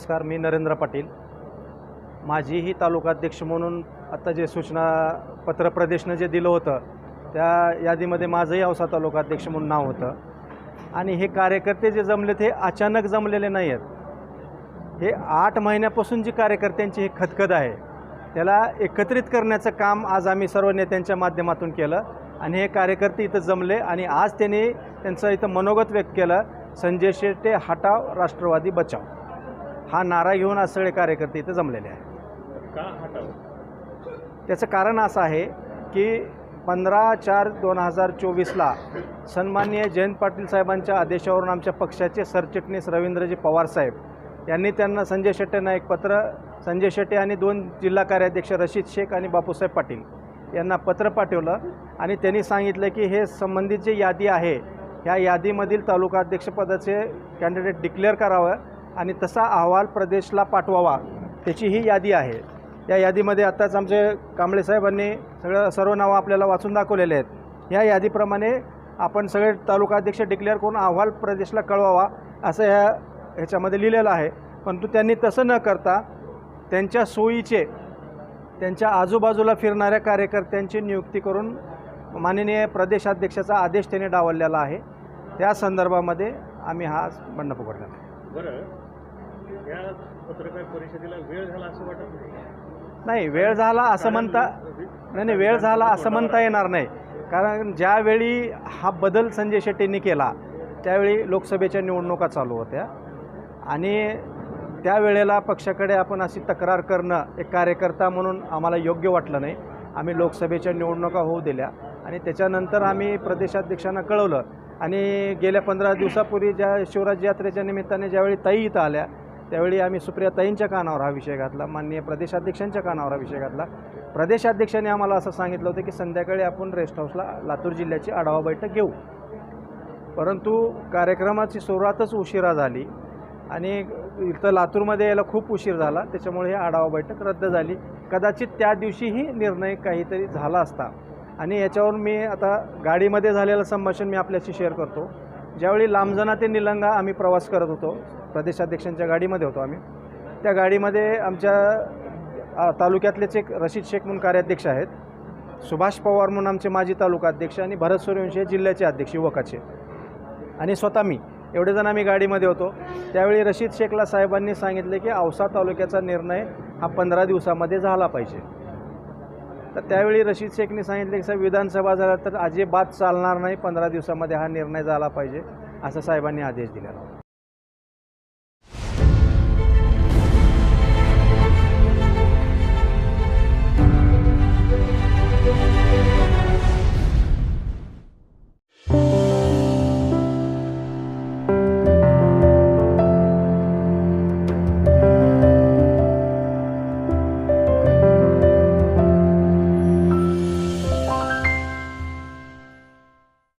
नमस्कार मी नरेंद्र पाटील. माझीही तालुकाध्यक्ष म्हणून आत्ता जे सूचना पत्रप्रदेशनं जे दिलं होतं त्या यादीमध्ये माझंही औसा तालुकाध्यक्ष म्हणून नाव होतं. आणि हे कार्यकर्ते जे जमले ते अचानक जमलेले नाही आहेत हे आठ महिन्यापासून जी कार्यकर्त्यांची ही खतखत आहे त्याला एकत्रित करण्याचं काम आज आम्ही सर्व नेत्यांच्या माध्यमातून केलं आणि हे कार्यकर्ते इथं जमले आणि आज त्यांनी त्यांचं इथं मनोगत व्यक्त केलं संजय शेट्टे हटाव राष्ट्रवादी बचाव. हा नारा घेऊन आज सगळे कार्यकर्ते इथं जमलेले आहेत. का हटावं? त्याचं कारण असं आहे की पंधरा चार दोन हजार चोवीसला सन्माननीय जयंत पाटील साहेबांच्या आदेशावरून आमच्या पक्षाचे सरचिटणीस रवींद्रजी पवार साहेब यांनी त्यांना संजय शेट्टेंना एक पत्र संजय शेट्टे आणि दोन जिल्हा कार्याध्यक्ष रशीद शेख आणि बापूसाहेब पाटील यांना पत्र पाठवलं आणि त्यांनी सांगितलं की हे संबंधित जी यादी आहे ह्या यादीमधील तालुका अध्यक्षपदाचे कॅन्डिडेट डिक्लेअर करावं. आणि तसा अहवाल प्रदेशला पाठवावा त्याची ही यादी आहे. या यादीमध्ये आत्ताच आमचे कांबळे साहेबांनी सगळं सर्व नावं आपल्याला वाचून दाखवलेले आहेत. या यादीप्रमाणे आपण सगळे तालुकाध्यक्ष डिक्लेअर करून अहवाल प्रदेशला कळवावा असं ह्या ह्याच्यामध्ये लिहिलेलं आहे. परंतु त्यांनी तसं न करता त्यांच्या सोयीचे त्यांच्या आजूबाजूला फिरणाऱ्या कार्यकर्त्यांची नियुक्ती करून माननीय प्रदेशाध्यक्षाचा आदेश त्यांनी डावललेला आहे. त्या संदर्भामध्ये आम्ही हा बंड पकडला आहे बरं. या पत्रकार परिषदेला वेळ झाला असं वाटत नाही. नाही वेळ झाला असं म्हणता नाही नाही वेळ झाला असं म्हणता येणार नाही. कारण ज्यावेळी हा बदल संजय शेट्टींनी केला त्यावेळी लोकसभेच्या निवडणुका चालू होत्या. आणि त्यावेळेला पक्षाकडे आपण अशी तक्रार करणं एक कार्यकर्ता म्हणून आम्हाला योग्य वाटलं नाही. आम्ही लोकसभेच्या निवडणुका होऊ दिल्या आणि त्याच्यानंतर आम्ही प्रदेशाध्यक्षांना कळवलं. आणि गेल्या पंधरा दिवसापूर्वी ज्या शिवराज यात्रेच्या निमित्ताने ज्यावेळी ताई इथं आल्या त्यावेळी आम्ही सुप्रिया ताईंच्या कानावर हा विषय घातला माननीय प्रदेशाध्यक्षांच्या कानावर हा विषय घातला. प्रदेशाध्यक्षांनी आम्हाला असं सांगितलं होतं की संध्याकाळी आपण रेस्ट हाऊसला लातूर जिल्ह्याची आढावा बैठक घेऊ. परंतु कार्यक्रमाची सुरुवातच उशिरा झाली आणि इथं लातूरमध्ये यायला खूप उशीर झाला त्याच्यामुळे ही आढावा बैठक रद्द झाली. कदाचित त्या दिवशीही निर्णय काहीतरी झाला असता. आणि याच्यावरून मी आता गाडीमध्ये झालेलं संभाषण मी आपल्याशी शेअर करतो. ज्यावेळी लांबजना ते निलंगा आम्ही प्रवास करत होतो. प्रदेशाध्यक्षांच्या गाडीमध्ये होतो आम्ही. त्या गाडीमध्ये आमच्या तालुक्यातलेच एक रशीद शेख म्हणून कार्याध्यक्ष आहेत. सुभाष पवार म्हणून आमचे माजी तालुका अध्यक्ष आणि भरत सूर्यवंशी हे जिल्ह्याचे अध्यक्ष युवकाचे. आणि स्वतः मी एवढे जण आम्ही गाडीमध्ये होतो. त्यावेळी रशीद शेखला साहेबांनी सांगितले की औसा तालुक्याचा निर्णय हा पंधरा दिवसामध्ये झाला पाहिजे. तर त्यावेळी रशीद शेखने सांगितले की साहेब विधानसभा झाला तर अजिबात चालणार नाही. पंधरा दिवसामध्ये हा निर्णय झाला पाहिजे. असं साहेबांनी आदेश दिलेला होता.